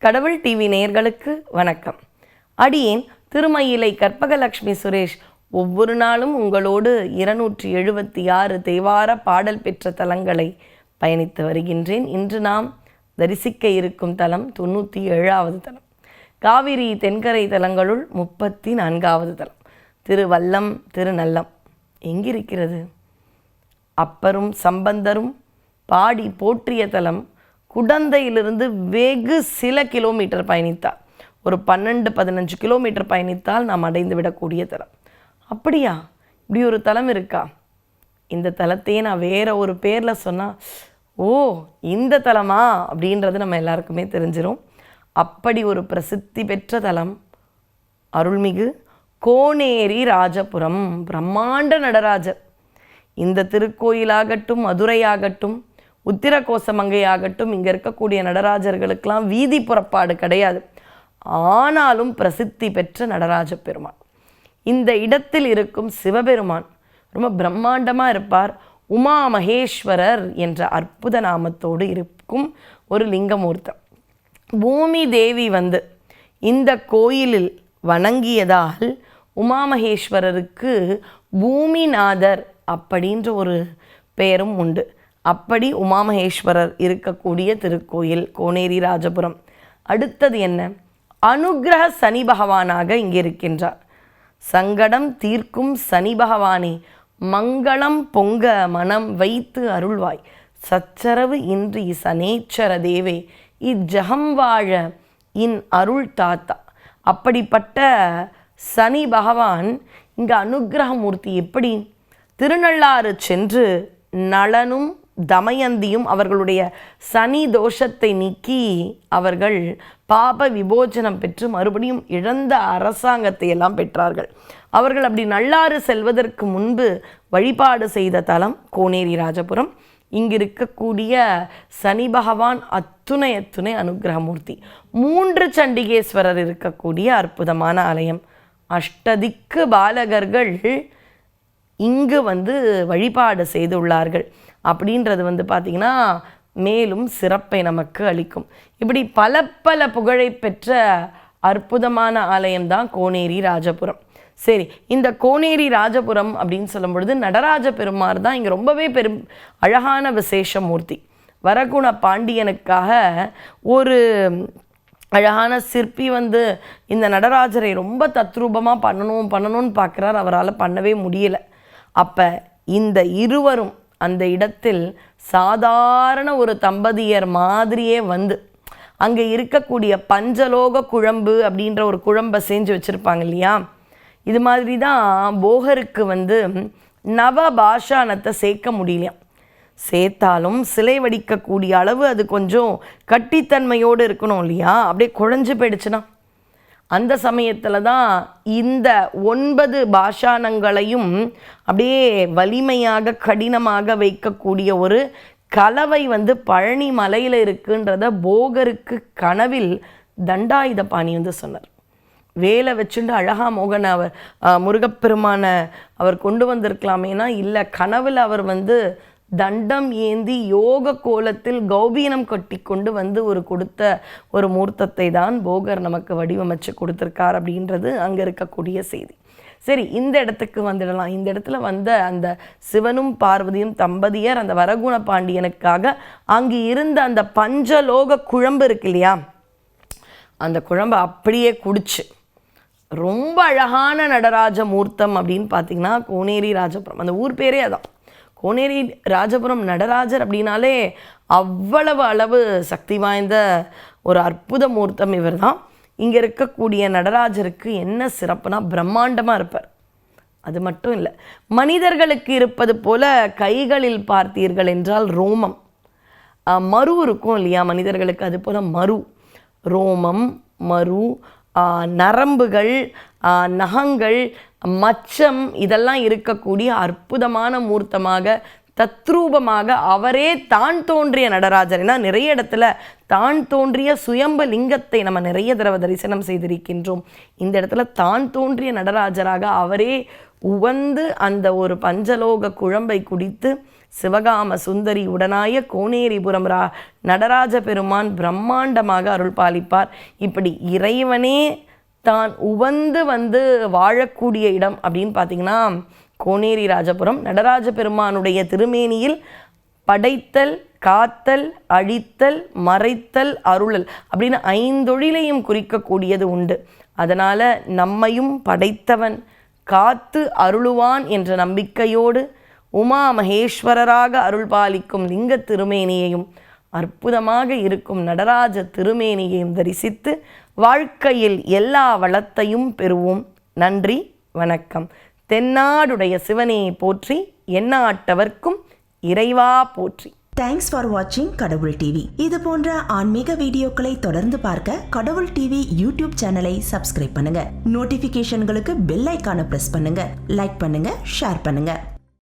கடவுள் டிவி நேயர்களுக்கு வணக்கம். அடியேன் திருமயிலை கற்பகலட்சுமி சுரேஷ் ஒவ்வொரு நாளும் உங்களோடு இருநூற்றி எழுபத்தி ஆறு தேவார பாடல் பெற்ற தலங்களை பயணித்து வருகின்றேன். இன்று நாம் தரிசிக்க இருக்கும் தலம் தொண்ணூற்றி ஏழாவது தலம். காவிரி தென்கரை தலங்களுள் முப்பத்தி நான்காவது தலம். திருவல்லம் திருநல்லம் எங்கிருக்கிறது? அப்பரும் சம்பந்தரும் பாடி போற்றிய தலம் குடந்தையிலிருந்து வெகு சில கிலோமீட்டர் பயணித்தால் ஒரு பன்னெண்டு பதினஞ்சு கிலோமீட்டர் பயணித்தால் நாம் அடைந்து விடக்கூடிய தலம். அப்படியா? இப்படி ஒரு தலம் இருக்கா? இந்த தலத்தையே நான் வேற ஒரு பேரில் சொன்னால் ஓ இந்த தலமா? அப்படின்றது நம்ம எல்லாருக்குமே தெரிஞ்சிடும் அப்படி ஒரு பிரசித்தி பெற்ற தலம் அருள்மிகு கோனேரி ராஜபுரம் பிரம்மாண்ட நடராஜர். இந்த திருக்கோயிலாகட்டும் மதுரையாகட்டும் உத்திரகோசமங்கையாகட்டும் இங்கே இருக்கக்கூடிய நடராஜர்களுக்கெல்லாம் வீதி புறப்பாடு கிடையாது. ஆனாலும் பிரசித்தி பெற்ற நடராஜ பெருமான். இந்த இடத்தில் இருக்கும் சிவபெருமான் ரொம்ப பிரம்மாண்டமாக இருப்பார். உமா மகேஸ்வரர் என்ற அற்புத நாமத்தோடு இருக்கும் ஒரு லிங்கமூர்த்தம். பூமி தேவி வந்து இந்த கோயிலில் வணங்கியதால் உமாமகேஸ்வரருக்கு பூமிநாதர் அப்படின்ற ஒரு பெயரும் உண்டு. அப்படி உமாமகேஸ்வரர் இருக்கக்கூடிய திருக்கோயில் கோனேரி ராஜபுரம். அடுத்தது என்ன? அனுக்கிரக சனி பகவானாக இங்கே இருக்கின்றார். சங்கடம் தீர்க்கும் சனி பகவானே மங்களம் பொங்க மனம் வைத்து அருள்வாய். சச்சரவு இன்றி சனேச்சர தேவே இஜகம் வாழ இன் அருள் தாத்தா. அப்படிப்பட்ட சனி பகவான் இங்கே அனுகிரகமூர்த்தி எப்படி? திருநள்ளாறு சென்று நளனும் தமயந்தியும் அவர்களுடைய சனி தோஷத்தை நீக்கி அவர்கள் பாப விபோஜனம் பெற்று மறுபடியும் இழந்த அரசாங்கத்தை எல்லாம் பெற்றார்கள். அவர்கள் அப்படி நல்லாறு செல்வதற்கு முன்பு வழிபாடு செய்த தலம் கோனேரி ராஜபுரம். இங்கு இருக்கக்கூடிய சனி பகவான் அத்துணை அத்துணை அனுகிரகமூர்த்தி. மூன்று சண்டிகேஸ்வரர் இருக்கக்கூடிய அற்புதமான ஆலயம். அஷ்டதிக்கு பாலகர்கள் இங்கு வந்து வழிபாடு செய்துள்ளார்கள். அப்படின்றது வந்து பார்த்திங்கன்னா மேலும் சிறப்பை நமக்கு அளிக்கும். இப்படி பல பல புகழை பெற்ற அற்புதமான ஆலயம்தான் கோனேரி ராஜபுரம். சரி இந்த கோனேரி ராஜபுரம் அப்படின்னு சொல்லும் பொழுது நடராஜ பெருமார் தான் இங்கே ரொம்பவே பெரும் அழகான விசேஷ மூர்த்தி வரகுண பாண்டியனுக்காக ஒரு அழகான சிற்பி வந்து இந்த நடராஜரை ரொம்ப தத்ரூபமாக பண்ணணும் பண்ணணும்னு பார்க்குறார் அவரால் பண்ணவே முடியலை. அப்போ இந்த இருவரும் அந்த இடத்தில் சாதாரண ஒரு தம்பதியர் மாதிரியே வந்து அங்கே இருக்கக்கூடிய பஞ்சலோக குழம்பு அப்படின்ற ஒரு குழம்பை செஞ்சு வச்சுருப்பாங்க இல்லையா? இது மாதிரி தான் போகருக்கு வந்து நவ பாஷானத்தை சேர்க்க முடியலையாம் சேர்த்தாலும் சிலை வடிக்கக்கூடிய அளவு அது கொஞ்சம் கட்டித்தன்மையோடு இருக்கணும் இல்லையா? அப்படியே குழஞ்சு போயிடுச்சுன்னா. அந்த சமயத்தில் தான் இந்த ஒன்பது பாஷானங்களையும் அப்படியே வலிமையாக கடினமாக வைக்கக்கூடிய ஒரு கலவை வந்து பழனி மலையில் இருக்குன்றத போகருக்கு கனவில் தண்டாயுதபாணி வந்து சொன்னார். வேலை வச்சுட்டு அழகா மோகன் அவர் முருகப்பெருமான அவர் கொண்டு வந்திருக்கலாமேனா? இல்லை கனவில் அவர் வந்து தண்டம் ஏந்தி யோக கோலத்தில் கௌபீனம் கட்டி கொண்டு வந்து ஒரு கொடுத்த ஒரு மூர்த்தத்தை தான் போகர் நமக்கு வடிவமைச்சு கொடுத்துருக்கார் அப்படின்றது அங்கே இருக்கக்கூடிய செய்தி. சரி இந்த இடத்துக்கு வந்துடலாம். இந்த இடத்துல வந்த அந்த சிவனும் பார்வதியும் தம்பதியர் அந்த வரகுண பாண்டியனுக்காக அங்கு இருந்த அந்த பஞ்சலோக குழம்பு இருக்கு இல்லையா? அந்த குழம்பை அப்படியே குடிச்சு. ரொம்ப அழகான நடராஜ மூர்த்தம் அப்படின்னு பார்த்தீங்கன்னா கோனேரி ராஜபுரம். அந்த ஊர் பேரே அதான். கோனேரி ராஜபுரம் நடராஜர் அப்படின்னாலே அவ்வளவு அளவு சக்தி வாய்ந்த ஒரு அற்புத மூர்த்தம் இவர் தான் இங்கே இருக்கக்கூடிய நடராஜருக்கு என்ன சிறப்புனா பிரம்மாண்டமாக இருப்பார். அது மட்டும் இல்லை மனிதர்களுக்கு இருப்பது போல கைகளில் பார்த்தீர்கள் என்றால் ரோமம். மறு மரு இருக்கும் இல்லையா மனிதர்களுக்கு? அது போல் மரு. ரோமம் மரு நரம்புகள் நகங்கள் மச்சம் இதெல்லாம் இருக்கக்கூடிய அற்புதமான மூர்த்தமாக தத்ரூபமாக அவரே தான் தோன்றிய நடராஜர். ஏன்னா நிறைய இடத்துல தான் தோன்றிய சுயம்ப லிங்கத்தை நம்ம நிறைய தடவை தரிசனம் செய்திருக்கின்றோம். இந்த இடத்துல தான் தோன்றிய நடராஜராக அவரே உவந்து அந்த ஒரு பஞ்சலோக குழம்பை குடித்து சிவகாம சுந்தரி உடனாய கோனேரிபுரம் ரா நடராஜ பெருமான் பிரம்மாண்டமாக அருள் பாலிப்பார் இப்படி இறைவனே தான் உவந்து வந்து வாழக்கூடிய இடம் அப்படின்னு பார்த்தீங்கன்னா கோனேரி ராஜபுரம். நடராஜ பெருமானுடைய திருமேனியில் படைத்தல் காத்தல் அழித்தல் மறைத்தல் அருளல் அப்படின்னு ஐந்தொழிலையும் குறிக்கக்கூடியது உண்டு. அதனால் நம்மையும் படைத்தவன் காத்து அருளுவான் என்ற நம்பிக்கையோடு உமா மகேஸ்வரராக அருள் பாலிக்கும் லிங்க திருமேனியையும் அற்புதமாக இருக்கும் நடராஜ திருமேனியையும் தரிசித்து வாழ்க்கையில் எல்லா வளத்தையும் பெறுவோம். நன்றி வணக்கம். தென்னாடுடைய சிவனையை போற்றி எண்ணாட்டவர்க்கும் இறைவா போற்றி. தேங்க்ஸ் ஃபார் வாட்சிங் கடவுள் டிவி இது போன்ற ஆன்மீக வீடியோக்களை தொடர்ந்து பார்க்க கடவுள் டிவி யூடியூப் சேனலை சப்ஸ்கிரைப் பண்ணுங்க. நோட்டிபிகேஷன்களுக்கு பெல் ஐக்கான பிரஸ் பண்ணுங்க. லைக் பண்ணுங்க ஷேர் பண்ணுங்க.